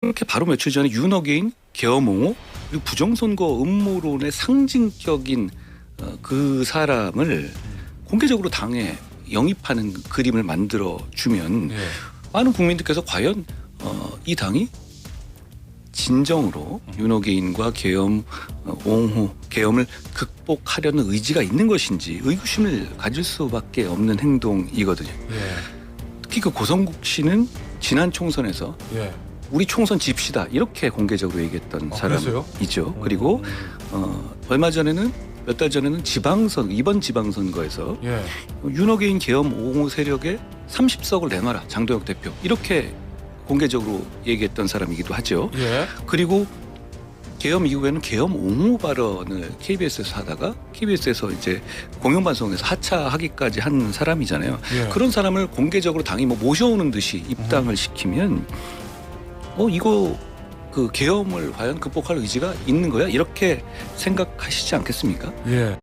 이렇게 바로 며칠 전에 윤어게인 계엄옹호 그리고 부정선거 음모론의 상징격인 어, 그 사람을 공개적으로 당에 영입하는 그림을 만들어 주면 예. 많은 국민들께서 과연 어, 이 당이 진정으로 윤어게인과 계엄 어, 옹호 계엄을 극복하려는 의지가 있는 것인지 의구심을 가질 수밖에 없는 행동이거든요. 예. 특히 그 고성국 씨는 지난 총선에서 예. 우리 총선 집시다 이렇게 공개적으로 얘기했던 아? 사람이죠. 그리고 어, 얼마 전에는 몇 달 전에는 지방선 이번 지방선거에서 예. 윤어게인 계엄 옹호 세력에 30석을 내놔라 장도혁 대표 이렇게 공개적으로 얘기했던 사람이기도 하죠. 예. 그리고 계엄 이후에는 계엄 옹호 발언을 KBS에서 하다가 KBS에서 이제 공영 방송에서 하차하기까지 한 사람이잖아요. 예. 그런 사람을 공개적으로 당이 뭐 모셔오는 듯이 입당을 시키면 어 이거 그 계엄을 과연 극복할 의지가 있는 거야 이렇게 생각하시지 않겠습니까? 예.